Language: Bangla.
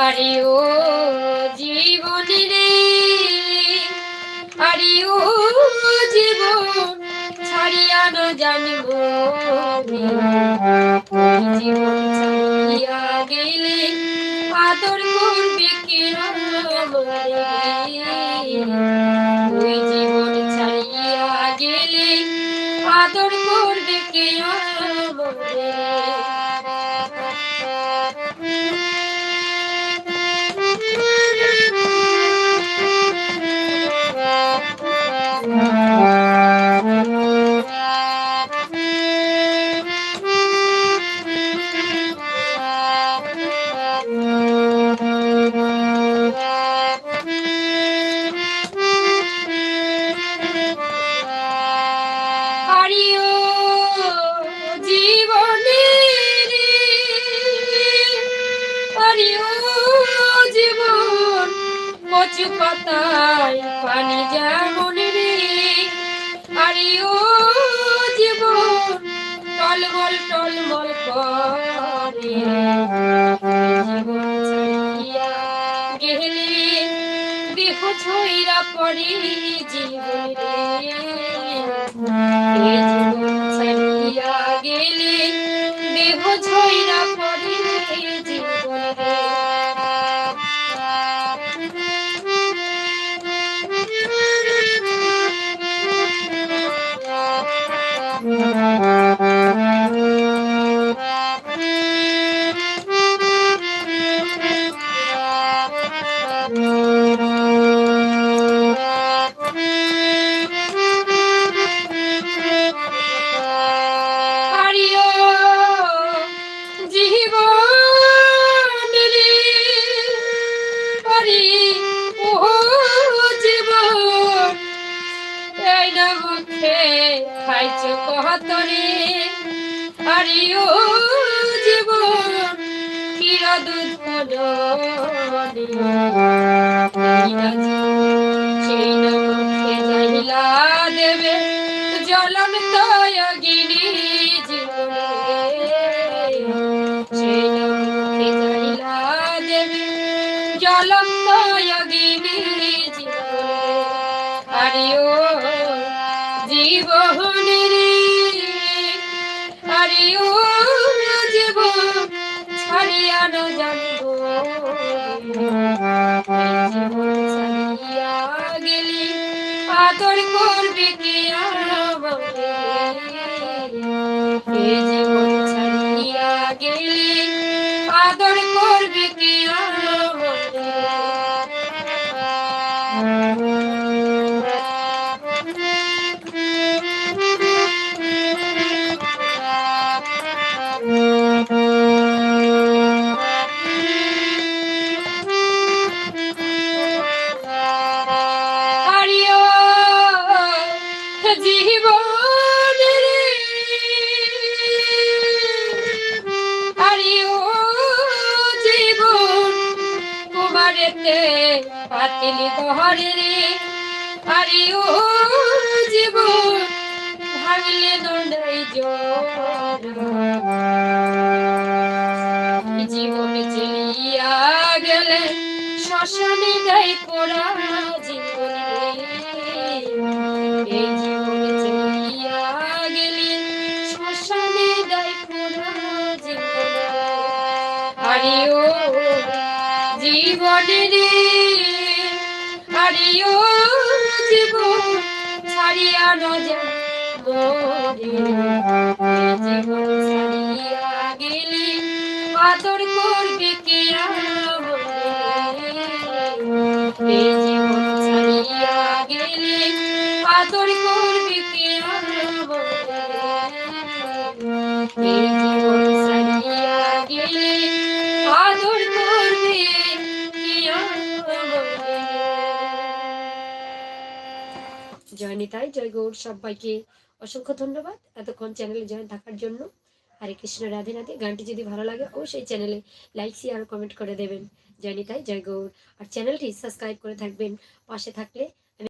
আরে ও জীবন রে আরে ও জীবন, ছাড়িয়া না জানব জীবন ছাড়িয়া গেলে আদর করবে কে ওই জীবন ছাড়িয়া গেলে আদর করবে কচু পাতায় পানি যেমন রে। হারিও জীবন, টলমল টলমল করে। গেলে ছইরা পড়ে জীবন। রে খাইছ কহতরে। হারিও জীবন কিরা দুধ সেই না মুখে দেবে আরিও আদর করবে কে আদর করবে কে পাতিলি ঘরে রে হারিও জীবন ভাগলে দণ্ডাই জীবন চলিয়া গেলে শ্মশানে গাই পোড়া জীবন। এই জীবন চলিয়া গেলে শ্মশানে গাই পোড়া জীবন। হারিও জীবন রে আদর করবে কে গেলে আদর করবে কে নিতাই জয় গৌর সবাইকে অসংখ্য ধন্যবাদ এতক্ষণ চ্যানেলে জয়েন থাকার জন্য। হরে কৃষ্ণ, রাধে রাধে। গানটি যদি ভালো লাগে অবশ্যই চ্যানেলে লাইক শেয়ার কমেন্ট করে দেবেন। জয় নিতাই, জয় গৌর। আর চ্যানেলটি সাবস্ক্রাইব করে থাকবেন। পাশে থাকলে